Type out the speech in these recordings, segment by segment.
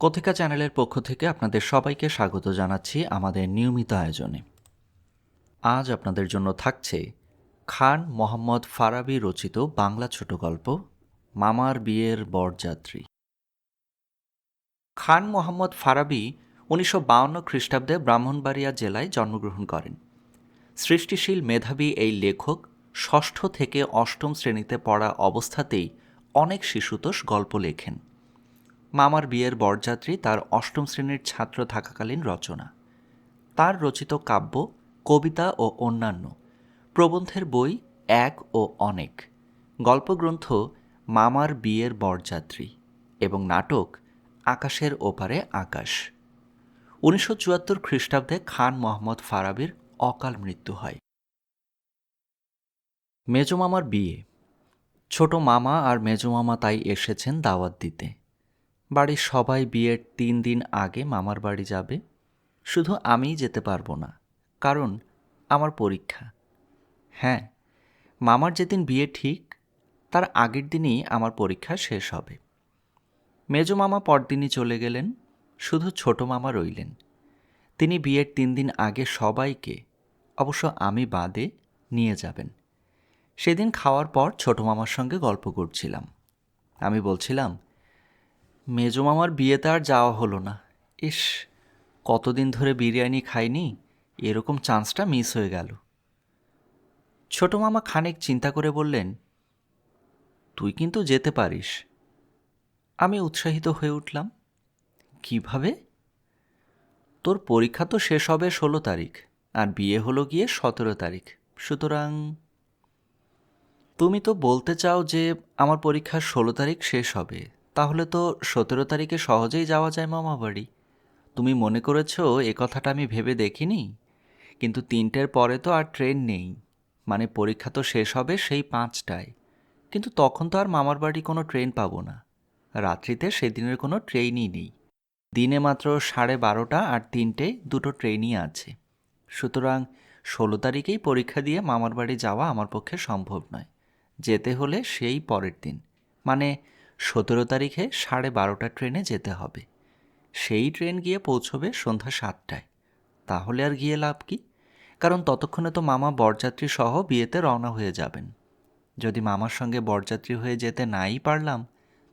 কথিকা চ্যানেলের পক্ষ থেকে আপনাদের সবাইকে স্বাগত জানাচ্ছি আমাদের নিয়মিত আয়োজনে। আজ আপনাদের জন্য থাকছে খান মোহাম্মদ ফারাবি রচিত বাংলা ছোট গল্প, মামার বিয়ের বরযাত্রী। খান মোহাম্মদ ফারাবি উনিশশো বাউন্ন খ্রিস্টাব্দে ব্রাহ্মণবাড়িয়া জেলায় জন্মগ্রহণ করেন। সৃষ্টিশীল মেধাবী এই লেখক ষষ্ঠ থেকে অষ্টম শ্রেণীতে পড়া অবস্থাতেই অনেক শিশুতোষ গল্প লেখেন। মামার বিয়ের বরযাত্রী তার অষ্টম শ্রেণির ছাত্র থাকাকালীন রচনা। তার রচিত কাব্য, কবিতা ও অন্যান্য। প্রবন্ধের বই এক ও অনেক। গল্পগ্রন্থ মামার বিয়ের বরযাত্রী এবং নাটক আকাশের ওপারে আকাশ। উনিশশো চুয়াত্তর খ্রিস্টাব্দে খান মোহাম্মদ ফারাবির অকাল মৃত্যু হয়। মেজো মামার বিয়ে। ছোট মামা আর মেজো মামা তাই এসেছেন দাওয়াত দিতে। বাড়ির সবাই বিয়ের তিন দিন আগে মামার বাড়ি যাবে। শুধু আমিই যেতে পারব না, কারণ আমার পরীক্ষা। হ্যাঁ মামার যেদিন বিয়ে ঠিক, তার আগের দিনই আমার পরীক্ষা শেষ হবে। মেজো মামা পরদিনই চলে গেলেন, শুধু ছোট মামা রইলেন। তিনি বিয়ের তিন দিন আগে সবাইকে, অবশ্য আমি বাদে, নিয়ে যাবেন। সেদিন খাওয়ার পর ছোট মামার সঙ্গে গল্প করছিলাম। আমি বলছিলাম মেজো মামার বিয়েতে আর যাওয়া হলো না। ইস, কতদিন ধরে বিরিয়ানি খাইনি, এরকম চান্সটা মিস হয়ে গেল। ছোট মামা খানিক চিন্তা করে বললেন, তুই কিন্তু যেতে পারিস। আমি উৎসাহিত হয়ে উঠলাম, কীভাবে? তোর পরীক্ষা তো শেষ হবে ষোলো তারিখ, আর বিয়ে হলো গিয়ে সতেরো তারিখ, সুতরাং তুমি তো বলতে চাও যে আমার পরীক্ষা ষোলো তারিখ শেষ হবে। তাহলে তো সতেরো তারিখে সহজেই যাওয়া যায় মামা বাড়ি তুমি মনে করেছ এ কথাটা আমি ভেবে দেখিনি? কিন্তু তিনটের পরে তো আর ট্রেন নেই। মানে পরীক্ষা তো শেষ হবে সেই পাঁচটায়। কিন্তু তখন তো আর মামার বাড়ি কোনো ট্রেন পাবো না। রাত্রিতে সেদিনের কোনো ট্রেনই নেই। দিনে মাত্র সাড়ে বারোটা আর তিনটে দুটো ট্রেনই আছে। সুতরাং ষোলো তারিখেই পরীক্ষা দিয়ে মামার বাড়ি যাওয়া আমার পক্ষে সম্ভব নয়। যেতে হলে সেই পরের দিন। মানে সতেরো তারিখে সাড়ে বারোটা ট্রেনে যেতে হবে। সেই ট্রেন গিয়ে পৌঁছবে সন্ধ্যা সাতটায়। তাহলে আর গিয়ে লাভ কি? কারণ ততক্ষণে তো মামা বরযাত্রী সহ বিয়েতে রওনা হয়ে যাবেন। যদি মামার সঙ্গে বরযাত্রী হয়ে যেতে নাই পারলাম,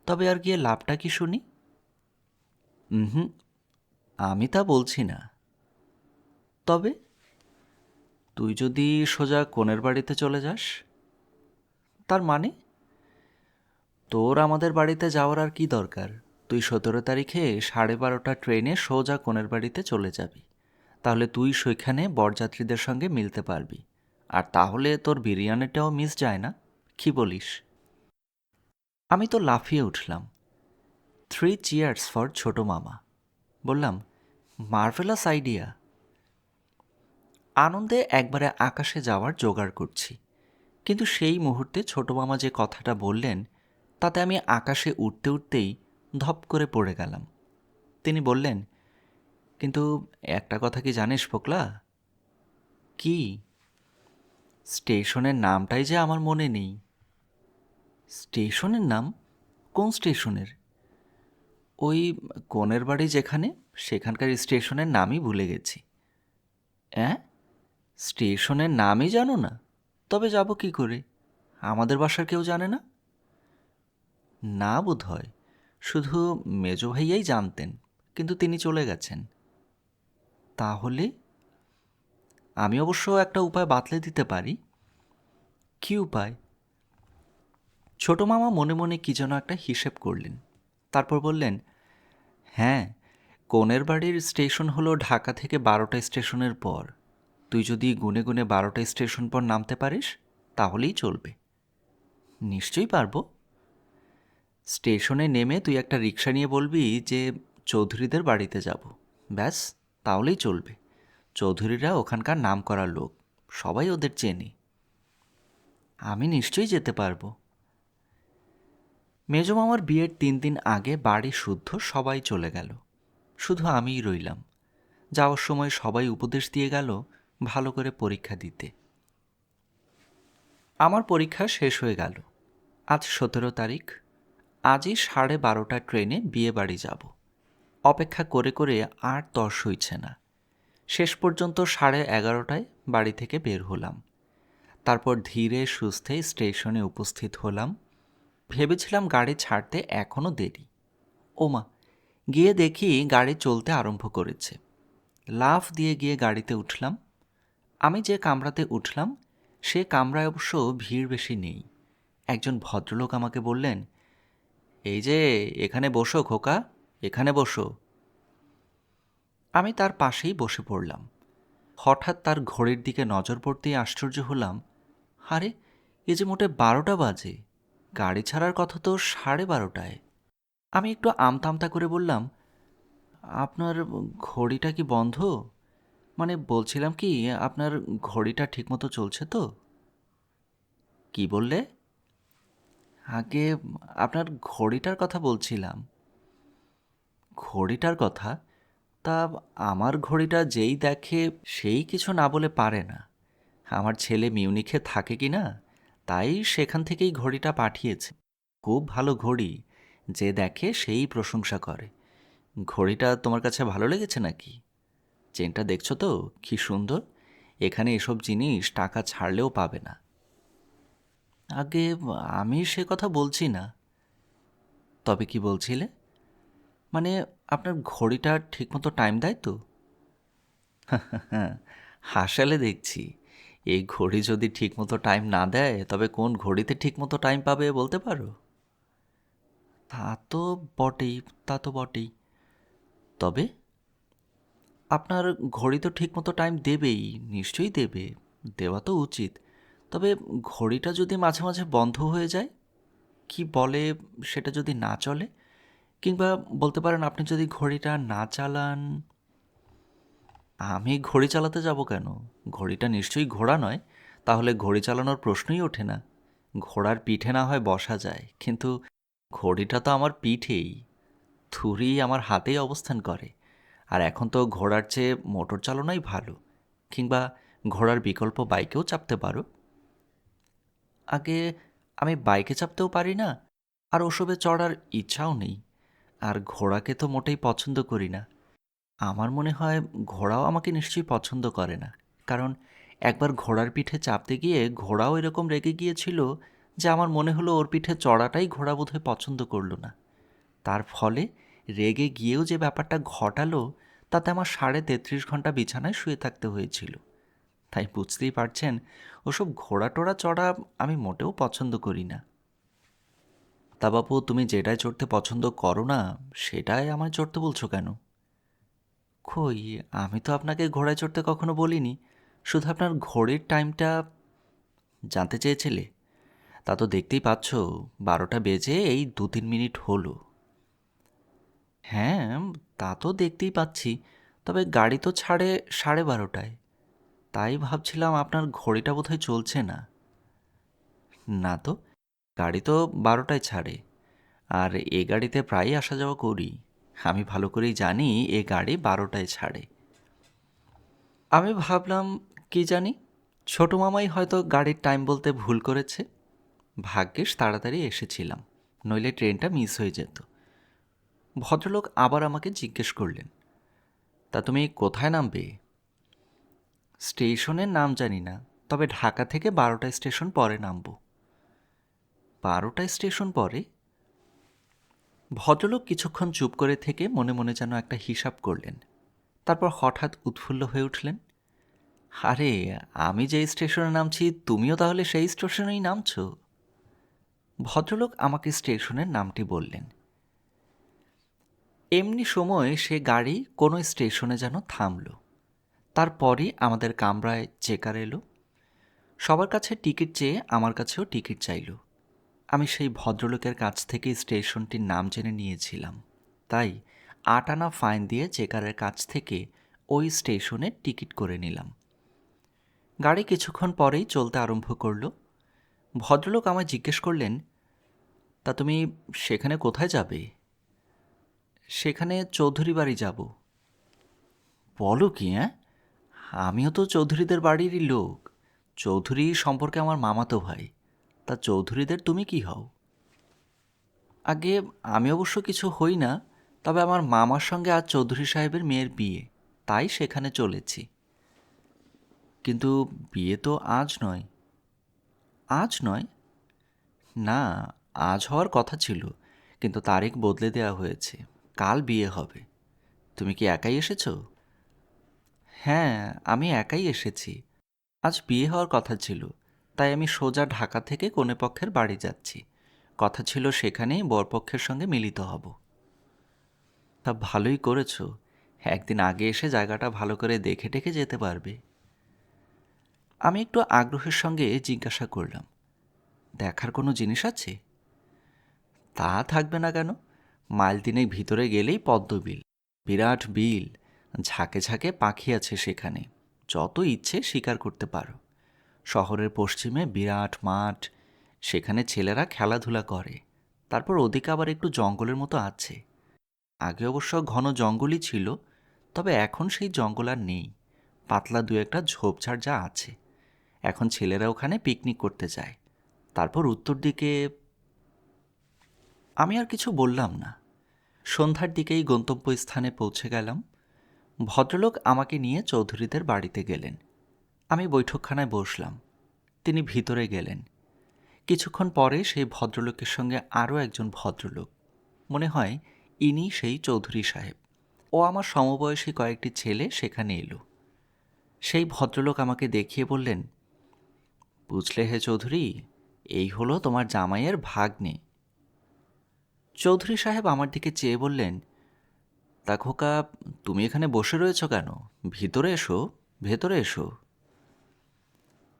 তবে আর গিয়ে লাভটা কি শুনি? হুম আমি তা বলছি না। তবে তুই যদি সোজা কোণের বাড়িতে চলে যাস, তার মানে? তোর আমাদের বাড়িতে যাওয়ার আর কি দরকার? তুই সতেরো তারিখে সাড়ে বারোটা ট্রেনে সোজা কোণের বাড়িতে চলে যাবি। তাহলে তুই সেখানে বরযাত্রীদের সঙ্গে মিলতে পারবি। আর তাহলে তোর বিরিয়ানিটাও মিস যায় না? কি বলিস? আমি তো লাফিয়ে উঠলাম। থ্রি চিয়ার্স ফর ছোট মামা। বললাম, মার্ভেলাস আইডিয়া। আনন্দে একবারে আকাশে যাওয়ার জোগাড় করছি। কিন্তু সেই মুহূর্তে ছোট মামা যে কথাটা বললেন তাতে আমি আকাশে উঠতে উঠতেই ধপ করে পড়ে গেলাম। তিনি বললেন, কিন্তু একটা কথা কি জানিস ফোকলা? কি? স্টেশনের নামটাই যে আমার মনে নেই। স্টেশনের নাম? কোন স্টেশনের? ওই কনের বাড়ি যেখানে? সেখানকার স্টেশনের নামই ভুলে গেছি। হ্যাঁ স্টেশনের নামই জানো না। তবে যাব কি করে? আমাদের বাসার কেউ জানে না? না বোধ হয় শুধু মেজো ভাইয়াই জানতেন, কিন্তু তিনি চলে গেছেন। তাহলে? আমি অবশ্য একটা উপায় বাতলে দিতে পারি। কি উপায়? ছোট মামা মনে মনে কি যেন একটা হিসেব করলেন। তারপর বললেন হ্যাঁ কোনের বাড়ির স্টেশন হলো ঢাকা থেকে বারোটা স্টেশনের পর। তুই যদি গুনে গুনে বারোটা স্টেশন পর নামতে পারিস, তাহলেই চলবে। নিশ্চয়ই পারব। স্টেশনে নেমে তুই একটা রিক্সা নিয়ে বলবি যে, চৌধুরীদের বাড়িতে যাব। ব্যাস, তাহলেই চলবে। চৌধুরীরা ওখানকার নাম করা লোক, সবাই ওদের চেনে। আমি নিশ্চয়ই যেতে পারব। মেজো মামার বিয়ের তিন দিন আগে বাড়ি শুদ্ধ সবাই চলে গেল। শুধু আমিই রইলাম। যাওয়ার সময় সবাই উপদেশ দিয়ে গেল, ভালো করে পরীক্ষা দিতে। আমার পরীক্ষা শেষ হয়ে গেল। আজ সতেরো তারিখ। আজই সাড়ে বারোটা ট্রেনে বিয়ে বাড়ি যাব। অপেক্ষা করে করে আর তর্স হইছে না। শেষ পর্যন্ত সাড়ে এগারোটায় বাড়ি থেকে বের হলাম। তারপর ধীরে সুস্থে স্টেশনে উপস্থিত হলাম। ভেবেছিলাম গাড়ি ছাড়তে এখনও দেরি। ওমা, গিয়ে দেখি গাড়ি চলতে আরম্ভ করেছে। লাফ দিয়ে গিয়ে গাড়িতে উঠলাম। আমি যে কামরাতে উঠলাম, সে কামরায় অবশ্য ভিড় বেশি নেই। একজন ভদ্রলোক আমাকে বললেন এই যে, এখানে বসো খোকা, এখানে বসো। আমি তার পাশেই বসে পড়লাম। হঠাৎ তার ঘড়ির দিকে নজর পড়তেই আশ্চর্য হলাম। আরে, এ যে মোটে বারোটা বাজে। গাড়ি ছাড়ার কথা তো সাড়ে বারোটায়। আমি একটু আমতামতা করে বললাম, আপনার ঘড়িটা কি বন্ধ? মানে বলছিলাম কি, আপনার ঘড়িটা ঠিকমতো চলছে তো? কি বললে? আগে আপনার ঘড়িটার কথা বলছিলাম। ঘড়িটার কথা? তা আমার ঘড়িটা যেই দেখে সেই কিছু না বলে পারে না। আমার ছেলে মিউনিখে থাকে কি না, তাই সেখান থেকেই ঘড়িটা পাঠিয়েছে। খুব ভালো ঘড়ি, যে দেখে সেই প্রশংসা করে। ঘড়িটা তোমার কাছে ভালো লেগেছে নাকি? চেনটা দেখছ তো, কি সুন্দর। এখানে এসব জিনিস টাকা ছাড়লেও পাবে না। আগে আমি সে কথা বলছি না। তবে কি বলছিলে? মানে আপনার ঘড়িটা ঠিকমতো টাইম দেয় তো? হাসালে দেখছি। এই ঘড়ি যদি ঠিকমতো টাইম না দেয়, তবে কোন ঘড়িতে ঠিকমতো টাইম পাবে বলতে পারো? তা তো বটেই, তা তো বটেই। তবে? আপনার ঘড়ি তো ঠিকমতো টাইম দেবেই, নিশ্চয়ই দেবে। দেওয়া তো উচিত। তবে ঘড়িটা যদি মাঝে মাঝে বন্ধ হয়ে যায়, কি বলে সেটা যদি না চলে? কিংবা বলতে পারেন আপনি যদি ঘড়িটা না চালান, আমি ঘড়ি চালাতে যাব কেন? ঘড়িটা নিশ্চয়ই ঘোড়া নয়, তাহলে ঘড়ি চালানোর প্রশ্নই ওঠে না। ঘোড়ার পিঠে না হয় বসা যায়, কিন্তু ঘড়িটা তো আমার পিঠেই, থুরি আমার হাতেই অবস্থান করে। আর এখন তো ঘোড়ার চেয়ে মোটর চালানোই ভালো, কিংবা ঘোড়ার বিকল্প বাইকেও চাপতে পারো। আগে আমি বাইকে চাপতেও পারি না, আর ওসবে চড়ার ইচ্ছাও নেই। আর ঘোড়াকে তো মোটেই পছন্দ করি না। আমার মনে হয় ঘোড়াও আমাকে নিশ্চয়ই পছন্দ করে না। কারণ একবার ঘোড়ার পিঠে চাপতে গিয়ে ঘোড়াও এরকম রেগে গিয়েছিল যে আমার মনে হলো ওর পিঠে চড়াটাই ঘোড়া বোধহয় পছন্দ করল না। তার ফলে রেগে গিয়েও যে ব্যাপারটা ঘটালো, তাতে আমার সাড়ে তেত্রিশ ঘণ্টা বিছানায় শুয়ে থাকতে হয়েছিল। তাই বুঝতেই পারছেন, ওসব ঘোড়া টোড়া চড়া আমি মোটেও পছন্দ করি না। তা বাপু, তুমি যেটায় চড়তে পছন্দ করো না, সেটাই আমায় চড়তে বলছো কেন? কই, আমি তো আপনাকে ঘোড়ায় চড়তে কখনো বলিনি, শুধু আপনার ঘড়ির টাইমটা জানতে চেয়েছিলে। তা তো দেখতেই পাচ্ছ, বারোটা বেজে এই দু তিন মিনিট হলো। হ্যাঁ তা তো দেখতেই পাচ্ছি, তবে গাড়ি তো ছাড়ে সাড়ে বারোটায়। তাই ভাবছিলাম আপনার ঘড়িটা বোধহয় চলছে না। না তো, গাড়ি তো বারোটায় ছাড়ে। আর এ গাড়িতে প্রায়ই আসা যাওয়া করি। আমি ভালো করেই জানি এ গাড়ি বারোটায় ছাড়ে। আমি ভাবলাম, কি জানি? ছোট মামাই হয়তো গাড়ির টাইম বলতে ভুল করেছে। ভাগ্যেস তাড়াতাড়ি এসেছিলাম, নইলে ট্রেনটা মিস হয়ে যেত। ভদ্রলোক আবার আমাকে জিজ্ঞেস করলেন, তা তুমি কোথায় নামবে? স্টেশনের নাম জানি না, তবে ঢাকা থেকে বারোটা স্টেশন পরে নামবো। বারোটা স্টেশন পরে? ভদ্রলোক কিছুক্ষণ চুপ করে থেকে মনে মনে যেন একটা হিসাব করলেন। তারপর হঠাৎ উৎফুল্ল হয়ে উঠলেন, আরে, আমি যে স্টেশনে নামছি, তুমিও তাহলে সেই স্টেশনেই নামছো? ভদ্রলোক আমাকে স্টেশনের নামটি বললেন। এমনি সময় সে গাড়ি কোনো স্টেশনে যেন থামল। তারপরই আমাদের কামরায় চেকার এলো। সবার কাছে টিকিট চেয়ে আমার কাছেও টিকিট চাইল। আমি সেই ভদ্রলোকের কাছ থেকে স্টেশনটির নাম জেনে নিয়েছিলাম। তাই আট আনা ফাইন দিয়ে চেকারের কাছ থেকে ওই স্টেশনে টিকিট করে নিলাম। গাড়ি কিছুক্ষণ পরেই চলতে আরম্ভ করল। ভদ্রলোক আমায় জিজ্ঞেস করলেন, তা তুমি সেখানে কোথায় যাবে? সেখানে চৌধুরী বাড়ি যাব। বলো কি হ্যাঁ আমিও তো চৌধুরীদের বাড়িরই লোক। চৌধুরী সম্পর্কে আমার মামাতো ভাই। তা চৌধুরীদের তুমি কি হও? আগে আমি অবশ্য কিছু হই না, তবে আমার মামার সঙ্গে আজ চৌধুরী সাহেবের মেয়ের বিয়ে। তাই সেখানে চলেছি। কিন্তু বিয়ে তো আজ নয়। আজ নয়? না, আজ হওয়ার কথা ছিল, কিন্তু তারিখ বদলে দেওয়া হয়েছে। কাল বিয়ে হবে। তুমি কি একাই এসেছ? হ্যাঁ আমি একাই এসেছি। আজ বিয়ে হওয়ার কথা ছিল, তাই আমি সোজা ঢাকা থেকে কনেপক্ষের বাড়ি যাচ্ছি। কথা ছিল সেখানেই বরপক্ষের সঙ্গে মিলিত হব। তা ভালোই করেছ, একদিন আগে এসে জায়গাটা ভালো করে দেখে টেকে যেতে পারবে। আমি একটু আগ্রহের সঙ্গে জিজ্ঞাসা করলাম, দেখার কোনো জিনিস আছে? তা থাকবে না কেন? মাইল তিনেক ভিতরে গেলেই পদ্মবিল, বিরাট বিল ঝাঁকে ঝাঁকে পাখি আছে সেখানে। যত ইচ্ছে শিকার করতে পারো। শহরের পশ্চিমে বিরাট মাঠ, সেখানে ছেলেরা খেলাধুলা করে। তারপর ওদিকে আবার একটু জঙ্গলের মতো আছে। আগে অবশ্য ঘন জঙ্গলই ছিল, তবে এখন সেই জঙ্গল আর নেই। পাতলা দু একটা ঝোপঝাড় যা আছে। এখন ছেলেরা ওখানে পিকনিক করতে যায়। তারপর উত্তর দিকে আমি আর কিছু বললাম না। সন্ধ্যার দিকেই গন্তব্যস্থানে পৌঁছে গেলাম। ভদ্রলোক আমাকে নিয়ে চৌধুরীদের বাড়িতে গেলেন। আমি বৈঠকখানায় বসলাম। তিনি ভিতরে গেলেন। কিছুক্ষণ পরে সেই ভদ্রলোকের সঙ্গে আরও একজন ভদ্রলোক। মনে হয় ইনি সেই চৌধুরী সাহেব। ও আমার সমবয়সী কয়েকটি ছেলে সেখানে এলো। সেই ভদ্রলোক আমাকে দেখিয়ে বললেন, বুঝলে হে চৌধুরী, এই হলো তোমার জামাইয়ের ভাগ্নে। চৌধুরী সাহেব আমার দিকে চেয়ে বললেন তা খোকা, তুমি এখানে বসে রয়েছো কেন? ভিতরে এসো, ভেতরে এসো।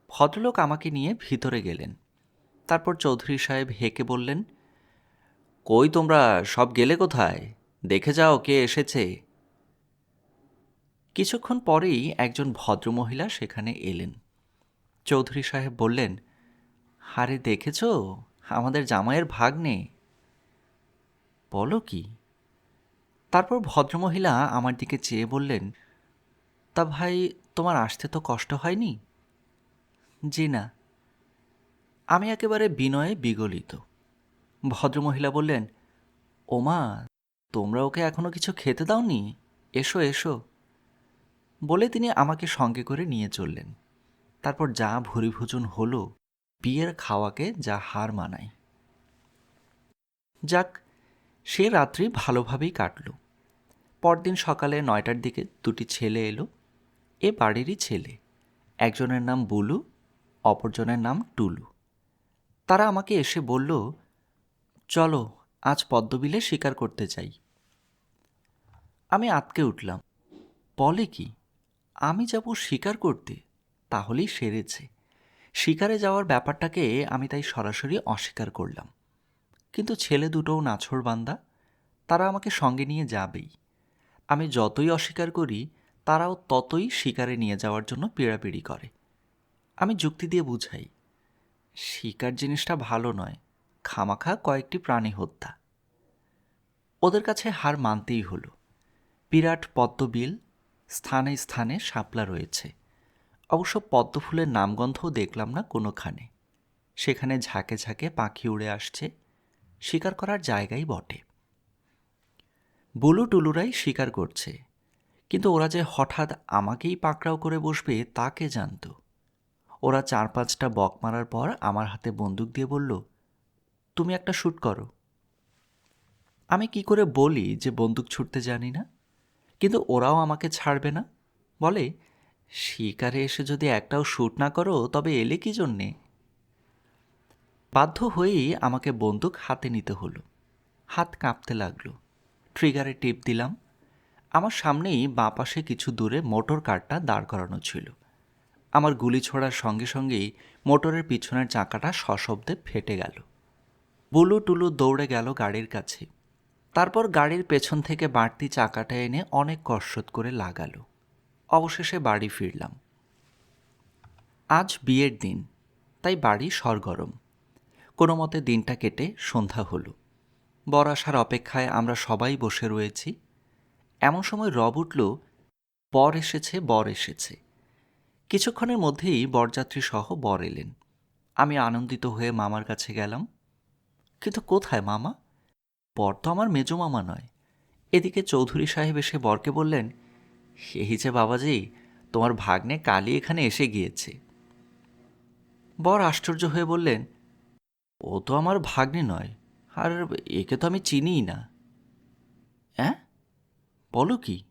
ভদ্রলোক আমাকে নিয়ে ভিতরে গেলেন। তারপর চৌধুরী সাহেব হেঁকে বললেন, কই তোমরা, সব গেলে কোথায়? দেখে যাও কে এসেছে। কিছুক্ষণ পরেই একজন ভদ্রমহিলা সেখানে এলেন। চৌধুরী সাহেব বললেন হারে দেখেছ? আমাদের জামাইয়ের ভাগ্নে। বলো কি? তারপর ভদ্রমহিলা আমার দিকে চেয়ে বললেন, তা ভাই, তোমার আসতে তো কষ্ট হয়নি? জি না। আমি একেবারে বিনয়ে বিগলিত। ভদ্রমহিলা বললেন, ওমা, তোমরা ওকে এখনও কিছু খেতে দাওনি? এসো এসো। বলে তিনি আমাকে সঙ্গে করে নিয়ে চললেন। তারপর যা ভুরিভোজন হলো, বিয়ের খাওয়াকে যা হার মানায়। যাক, সে রাত্রি ভালোভাবেই কাটল। পরদিন সকালে নয়টার দিকে দুটি ছেলে এলো। এ বাড়িরই ছেলে। একজনের নাম বুলু, অপরজনের নাম টুলু। তারা আমাকে এসে বলল, চলো, আজ পদ্মবিলে শিকার করতে চাই আমি আতকে উঠলাম। বলে কি, আমি যাব শিকার করতে, তাহলেই সেরেছে। শিকারে যাওয়ার ব্যাপারটাকে আমি তাই সরাসরি অস্বীকার করলাম। কিন্তু ছেলে দুটোও নাছর বান্দা তারা আমাকে সঙ্গে নিয়ে যাবেই। আমি যতই অস্বীকার করি, তারাও ততই শিকারে নিয়ে যাওয়ার জন্য পিড়াপিড়ি করে। আমি যুক্তি দিয়ে বুঝাই, শিকার জিনিসটা ভালো নয়, খামাখা কয়েকটি প্রাণী হত্যা। ওদের কাছে হার মানতেই হলো। বিরাট পদ্মবিল, স্থানে স্থানে শাপলা রয়েছে। অবশ্য পদ্ম ফুলের নামগন্ধও দেখলাম না কোনোখানে। সেখানে ঝাঁকে ঝাঁকে পাখি উড়ে আসছে, শিকার করার জায়গাই বটে। বুলু টুলুরাই স্বীকার করছে। কিন্তু ওরা যে হঠাৎ আমাকেই পাকড়াও করে বসবে তাকে জানতো? ওরা চার পাঁচটা বক মারার পর আমার হাতে বন্দুক দিয়ে বলল, তুমি একটা শ্যুট করো। আমি কি করে বলি যে বন্দুক ছুটতে জানি না? কিন্তু ওরাও আমাকে ছাড়বে না। বলে, শিকারে এসে যদি একটাও শ্যুট না করো, তবে এলে কি জন্যে? বাধ্য হয়েই আমাকে বন্দুক হাতে নিতে হলো। হাত কাঁপতে লাগল। ট্রিগারে টিপ দিলাম। আমার সামনেই বাঁ পাশে কিছু দূরে মোটর কারটা দাঁড় করানো ছিল। আমার গুলি ছোড়ার সঙ্গে সঙ্গেই মোটরের পিছনের চাকাটা সশব্দে ফেটে গেল। বুলু টুলু দৌড়ে গেল গাড়ির কাছে। তারপর গাড়ির পেছন থেকে বাড়তি চাকাটা এনে অনেক কসরত করে লাগালো। অবশেষে বাড়ি ফিরলাম। আজ বিয়ের দিন, তাই বাড়ি সরগরম। কোনো মতে দিনটা কেটে সন্ধ্যা হলো। বর আসার অপেক্ষায় আমরা সবাই বসে রয়েছি। এমন সময় রব উঠল, বর এসেছে বর এসেছে। কিছুক্ষণের মধ্যেই বরযাত্রী সহ বর এলেন। আমি আনন্দিত হয়ে মামার কাছে গেলাম। কিন্তু কোথায় মামা? বর তো আমার মেজো মামা নয়। এদিকে চৌধুরী সাহেব এসে বরকে বললেন, এই যে বাবাজি, তোমার ভাগ্নে কালই এখানে এসে গিয়েছে। বর আশ্চর্য হয়ে বললেন, ও তো আমার ভাগ্নে নয়। আর একে তো আমি চিনিই না। হ্যাঁ বলো কি?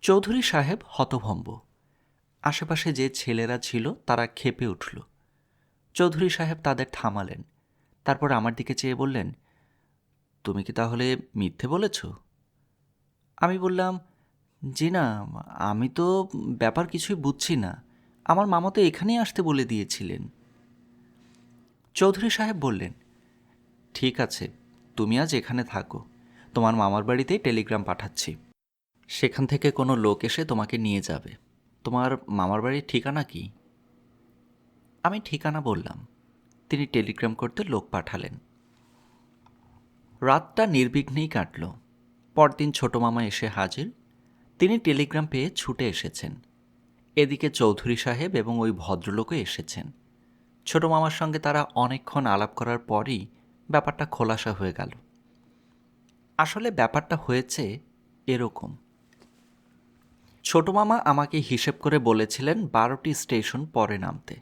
চৌধুরী সাহেব হতভম্ব। আশেপাশে যে ছেলেরা ছিল, তারা খেপে উঠল। চৌধুরী সাহেব তাদের থামালেন। তারপর আমার দিকে চেয়ে বললেন, তুমি কি তাহলে মিথ্যে বলেছ? আমি বললাম, জি না, আমি তো ব্যাপার কিছুই বুঝছি না। আমার মামা তো এখানেই আসতে বলে দিয়েছিলেন। চৌধুরী সাহেব বললেন ঠিক আছে, তুমি আজ এখানে থাকো। তোমার মামার বাড়িতেই টেলিগ্রাম পাঠাচ্ছি। সেখান থেকে কোনো লোক এসে তোমাকে নিয়ে যাবে। তোমার মামার বাড়ির ঠিকানা কি? আমি ঠিকানা বললাম। তিনি টেলিগ্রাম করতে লোক পাঠালেন। রাতটা নির্বিঘ্নেই কাটল। পরদিন ছোট মামা এসে হাজির। তিনি টেলিগ্রাম পেয়ে ছুটে এসেছেন। এদিকে চৌধুরী সাহেব এবং ওই ভদ্রলোকও এসেছেন। ছোট মামার সঙ্গে তারা অনেকক্ষণ আলাপ করার পরই ব্যাপারটা খোলাসা হয়ে গেল। আসলে ব্যাপারটা হয়েছে এরকম। ছোট মামা আমাকে হিসেব করে বলেছিলেন বারোটি স্টেশন পরে নামতে।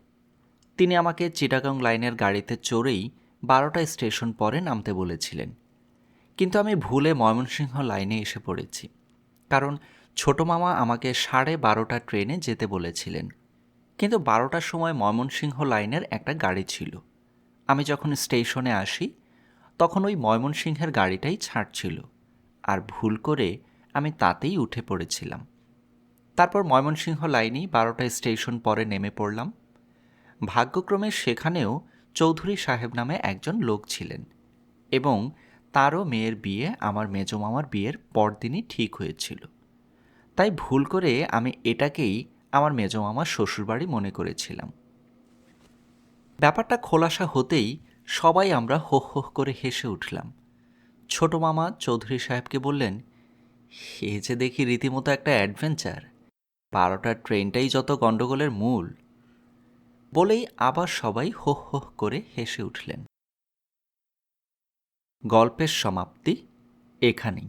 তিনি আমাকে চিটাগাং লাইনের গাড়িতে চড়েই বারোটা স্টেশন পরে নামতে বলেছিলেন। কিন্তু আমি ভুলে ময়মনসিংহ লাইনে এসে পড়েছি। কারণ ছোট মামা আমাকে সাড়ে বারোটা ট্রেনে যেতে বলেছিলেন। কিন্তু বারোটার সময় ময়মনসিংহ লাইনের একটা গাড়ি ছিল। আমি যখন স্টেশনে আসি, তখন ওই ময়মনসিংহের গাড়িটাই ছাড়ছিল আর ভুল করে আমি তাতেই উঠে পড়েছিলাম। তারপর ময়মনসিংহ লাইনেই বারোটা স্টেশন পরে নেমে পড়লাম। ভাগ্যক্রমে সেখানেও চৌধুরী সাহেব নামে একজন লোক ছিলেন এবং তারও মেয়ের বিয়ে আমার মেজো মামার বিয়ের পরদিনই ঠিক হয়েছিল। তাই ভুল করে আমি এটাকেই আমার মেজো মামার শ্বশুরবাড়ি মনে করেছিলাম। ব্যাপারটা খোলাসা হতেই সবাই আমরা হো হো করে হেসে উঠলাম। ছোট মামা চৌধুরী সাহেবকে বললেন, এ যে দেখি রীতিমতো একটা অ্যাডভেঞ্চার। বারোটার ট্রেনটাই যত গণ্ডগোলের মূল। বলেই আবার সবাই হো হো করে হেসে উঠলেন। গল্পের সমাপ্তি এখানেই।